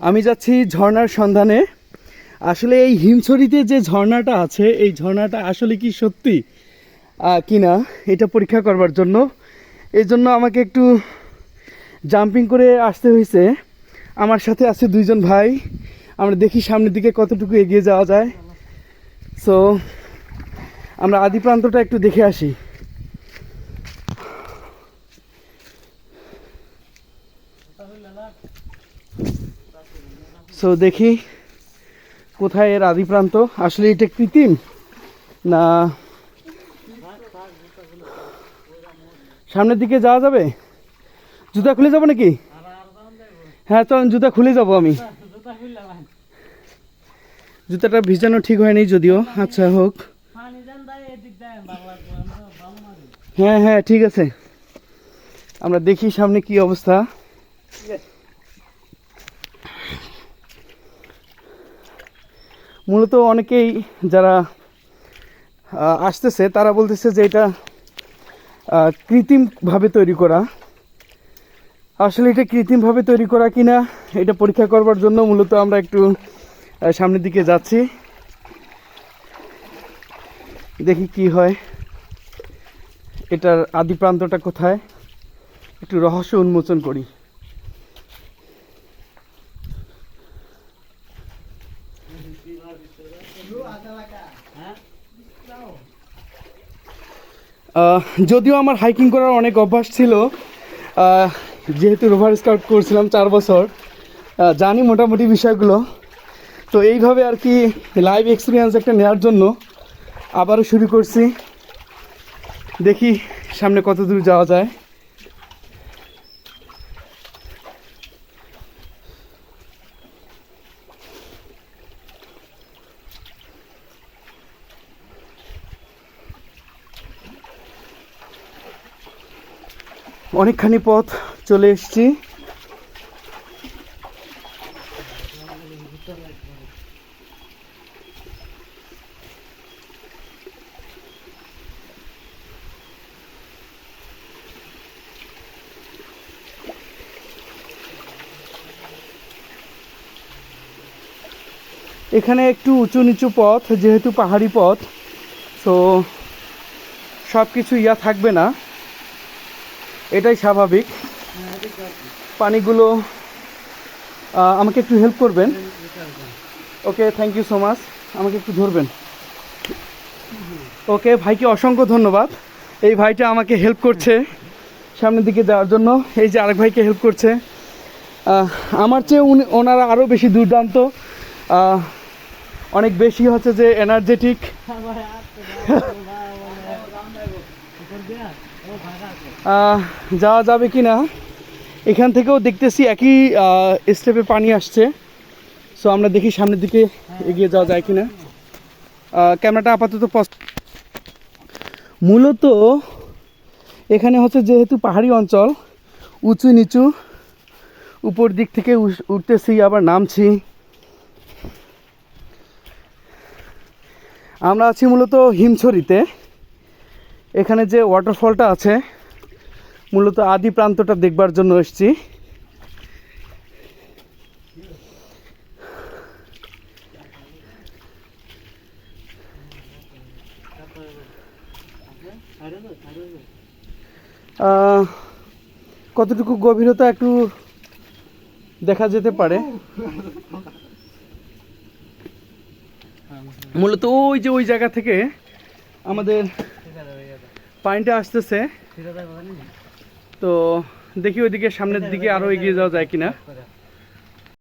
আমি যাচ্ছি ঝর্ণার সন্ধানে। আসলে এই হিমছড়িতে যে ঝর্ণাটা আছে, এই ঝর্ণাটা আসলে কি সত্যি? কি না এটা পরীক্ষা করবার জন্য। এই জন্য আমাকে একটু জাম্পিং করে আসতে হয়েছে। আমার সাথে আছে দুইজন ভাই। আমরা দেখি সামনের দিকে কতটুকু এগিয়ে যাওয়া যায়। সো আমরা আদি প্রান্তটা একটু দেখে আসি। সো দেখি কোথায় এর আদি প্রান্ত আসলে এটা কৃত্রিম? না। সামনের দিকে যাওয়া যাবে? জুতা খুলে যাব নাকি? হ্যাঁ চলেন জুতা খুলে যাব আমি। জুতাটা ভিজানো ঠিক হয়নি যদিও। আচ্ছা হোক। হ্যাঁ হ্যাঁ ঠিক আছে। আমরা দেখি সামনে কি অবস্থা। মূলত অনেকেই যারা আসতেছে, তারা বলতেছে যে এটা কৃত্রিমভাবে তৈরি করা। আসলে এটা কৃত্রিমভাবে তৈরি করা কিনা, এটা পরীক্ষা করবার জন্য মূলত আমরা একটু সামনের দিকে যাচ্ছি। দেখি কি হয়। এটার আদি প্রান্তটা কোথায়? একটু রহস্য উন্মোচন করি। যদিও আমার হাইকিং করার অনেক অভ্যাস ছিল যেহেতু রোভার স্কাউট করছিলাম চার বছর জানি মোটামুটি বিষয়গুলো। তো এইভাবে আর কি লাইভ এক্সপিরিয়েন্স একটা নেওয়ার জন্য আবারও শুরু করছি। দেখি সামনে কত দূর যাওয়া যায়। অনেকখানি পথ চলে এসেছি। এখানে একটু উঁচু নিচু পথ, যেহেতু পাহাড়ি পথ, তো সব কিছু ইয়া থাকবে না। এটাই স্বাভাবিক। পানিগুলো আমাকে একটু হেল্প করবেন। Okay thank you so much আমাকে একটু ধরবেন। ওকে ভাইকে অসংখ্য ধন্যবাদ। এই ভাইটা আমাকে হেল্প করছে সামনের দিকে যাওয়ার জন্য। এই যে আরেক ভাইকে হেল্প করছে। আমার চেয়ে উনি ওনারা আরও বেশি দুর্দান্ত। অনেক বেশি হচ্ছে যে এনার্জেটিক যাওয়া যাবে কি না এখান থেকেও দেখতেছি একই স্টেপে পানি আসছে। সো আমরা দেখি সামনের দিকে এগিয়ে যাওয়া যায় কি না ক্যামেরাটা আপাতত পস- মূলত এখানে হচ্ছে যেহেতু পাহাড়ি অঞ্চল, উঁচু নিচু, উপর দিক থেকে উঠতেছি, আবার নামছি। আমরা আছি মূলত হিমছড়িতে। এখানে যে ওয়াটারফলটা আছে, মূলত আদি প্রান্তটা দেখবার জন্য এসেছি। কতটুকু গভীরতা একটু দেখা যেতে পারে? মূলত ওই যে ওই জায়গা থেকে আমাদের পানিটা আসতেছে। তো দেখি ওইদিকে সামনের দিকে আরও এগিয়ে যাওয়া যায় কিনা।